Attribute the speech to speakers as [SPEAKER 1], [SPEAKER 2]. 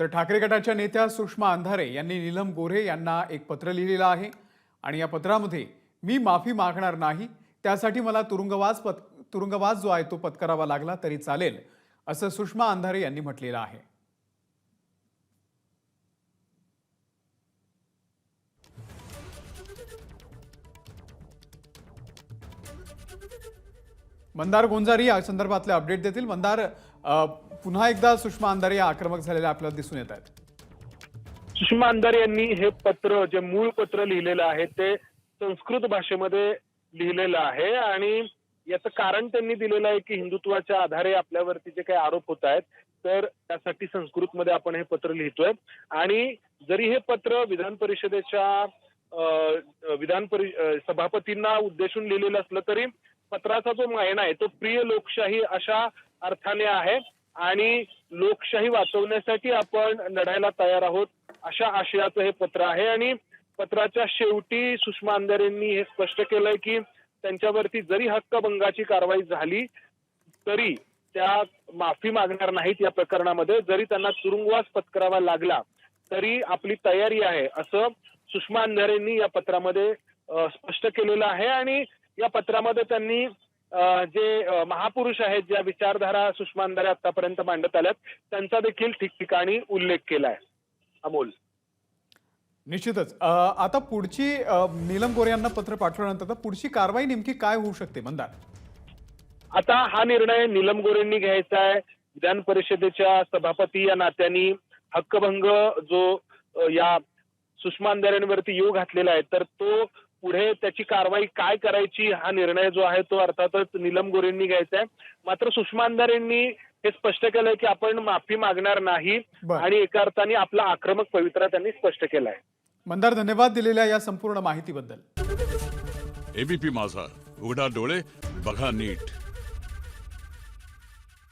[SPEAKER 1] तर ठाकरे गटाच्या नेत्या सुषमा अंधारे यांनी नीलम गोऱ्हे यांना एक पत्र लिहिलेलं आहे. आणि या पत्रामध्ये मी माफी मागणार नाही त्यासाठी मला तुरुंगवास पत तुरुंगवास जो आहे तो पत्करावा लागला तरी चालेल असं सुषमा अंधारे यांनी म्हटलेलं आहे. मंदार गोंजारी या संदर्भातले अपडेट देतील. मंदार पुन्हा एकदा सुषमा अंधारे या आक्रमक झालेल्या आपल्याला दिसून येत आहेत.
[SPEAKER 2] सुषमा अंधारे यांनी हे पत्र जे मूळ पत्र लिहिलेलं आहे ते संस्कृत भाषेमध्ये लिहिलेलं आहे. आणि याचं कारण त्यांनी दिलेलं आहे की हिंदुत्वाच्या आधारे आपल्यावरती जे काही आरोप होत आहेत तर त्यासाठी संस्कृतमध्ये आपण हे पत्र लिहितोय. आणि जरी हे पत्र विधान परिषदेच्या विधान परि सभापतींना उद्देशून लिहिलेलं असलं तरी पत्राचा जो मायना आहे तो प्रिय लोकशाही अशा अर्थाने आहे आणि लोकशाही वाचवण्यासाठी आपण लढायला तयार आहोत अशा आशयाचं हे पत्र आहे. आणि पत्राच्या शेवटी सुषमा अंधारेंनी हे स्पष्ट केलंय की त्यांच्यावरती जरी हक्कभंगाची कारवाई झाली तरी त्या माफी मागणार नाहीत या प्रकरणामध्ये. जरी त्यांना तुरुंगवास पत्करावा लागला तरी आपली तयारी आहे असं सुषमा अंधारेंनी या पत्रामध्ये स्पष्ट केलेलं आहे. आणि या पत्रामध्ये त्यांनी जे महापुरुष आहेत ज्या विचारधारा सुषमा अंधारे आतापर्यंत मांडत आल्यात त्यांचा देखील ठिकठिकाणी उल्लेख केला आहे अमोल.
[SPEAKER 1] निश्चितच. आता पुढची नीलम गोरे यांना पत्र पाठवल्यानंतर पुढची कारवाई नेमकी काय होऊ शकते मंदार
[SPEAKER 2] आता हा निर्णय नीलम गोरेंनी घ्यायचा आहे. विधान परिषदेच्या सभापती या नात्याने हक्कभंग जो या सुषमा अंधारेंवरती योग घातलेला आहे तर तो पुढे त्याची कारवाई काय करायची हा निर्णय जो आहे तो अर्थातच नीलम गोरेंनी घ्यायचा आहे मात्र सुषमा अंधारेंनी हे स्पष्ट केलंय की आपण माफी मागणार नाही. आणि एका अर्थाने आपला आक्रमक पवित्रा त्यांनी स्पष्ट केलाय.
[SPEAKER 1] मंदार धन्यवाद दिलेल्या या संपूर्ण माहितीबद्दल.
[SPEAKER 3] एबीपी माझा. उघडा डोळे बघा नीट.